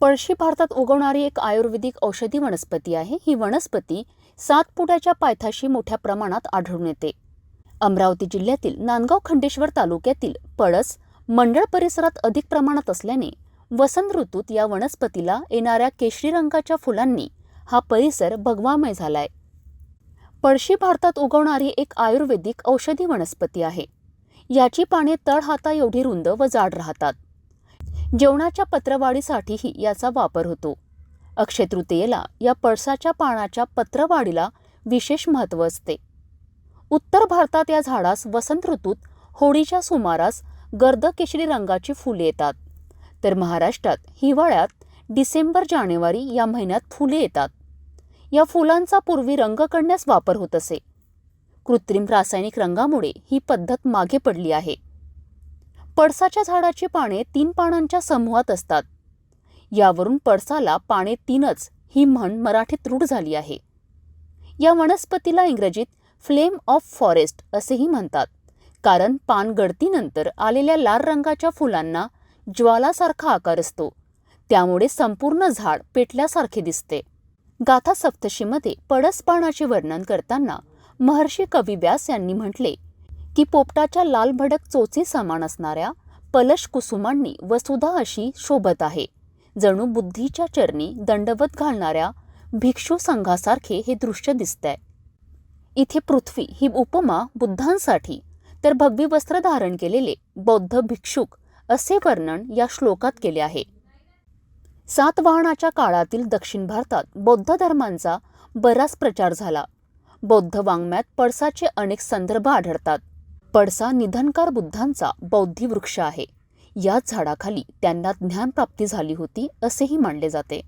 पळशी भारतात उगवणारी एक आयुर्वेदिक औषधी वनस्पती आहे. ही वनस्पती सातपुड्याच्या पायथ्याशी मोठ्या प्रमाणात आढळून येते. अमरावती जिल्ह्यातील नांदगाव खंडेश्वर तालुक्यातील पळस मंडळ परिसरात अधिक प्रमाणात असल्याने वसंत ऋतूत या वनस्पतीला येणाऱ्या केशरी रंगाच्या फुलांनी हा परिसर भगवामय झालाय. पळशी भारतात उगवणारी एक आयुर्वेदिक औषधी वनस्पती आहे. याची पाने तळ हाता एवढी रुंद व जाड राहतात. जेवणाच्या पत्रवाढीसाठीही याचा वापर होतो. अक्षय तृतीयेला या पळसाच्या पानाच्या पत्रवाढीला विशेष महत्त्व असते. उत्तर भारतात या झाडास वसंत ऋतूत होळीच्या सुमारास गर्द केशरी रंगाची फुले येतात. तर महाराष्ट्रात हिवाळ्यात डिसेंबर जानेवारी या महिन्यात फुले येतात. या फुलांचा पूर्वी रंग करण्यास वापर होत असे. कृत्रिम रासायनिक रंगामुळे ही पद्धत मागे पडली आहे. पळसाच्या झाडाची पाने तीन पानांच्या समूहात असतात. यावरून पळसाला पाने तीनच ही म्हण मराठीत रूढ झाली आहे. या वनस्पतीला इंग्रजीत फ्लेम ऑफ फॉरेस्ट असेही म्हणतात. कारण पान गळतीनंतर आलेल्या लाल रंगाच्या फुलांना ज्वालासारखा आकार असतो. त्यामुळे संपूर्ण झाड पेटल्यासारखे दिसते. गाथा सप्तशीमध्ये पळस पानाचे वर्णन करताना महर्षी कवी व्यास यांनी म्हटले की पोपटाच्या लाल भडक चोची समान असणाऱ्या पलश कुसुमांनी वसुधा अशी शोभत आहे. जणू बुद्धीच्या चरणी दंडवत घालणाऱ्या भिक्षू संघासारखे हे दृश्य दिसतंय. इथे पृथ्वी ही उपमा बुद्धांसाठी तर भगवी वस्त्र धारण केलेले बौद्ध भिक्षुक असे वर्णन या श्लोकात केले आहे. सातवाहनाच्या काळातील दक्षिण भारतात बौद्ध धर्मांचा बराच प्रचार झाला. बौद्ध वाङ्मयात पळसाचे अनेक संदर्भ आढळतात. पडसा निधनकार बुद्धांचा बौद्धी वृक्ष आहे. याच झाडाखाली त्यांना ज्ञानप्राप्ती झाली होती असेही मानले जाते.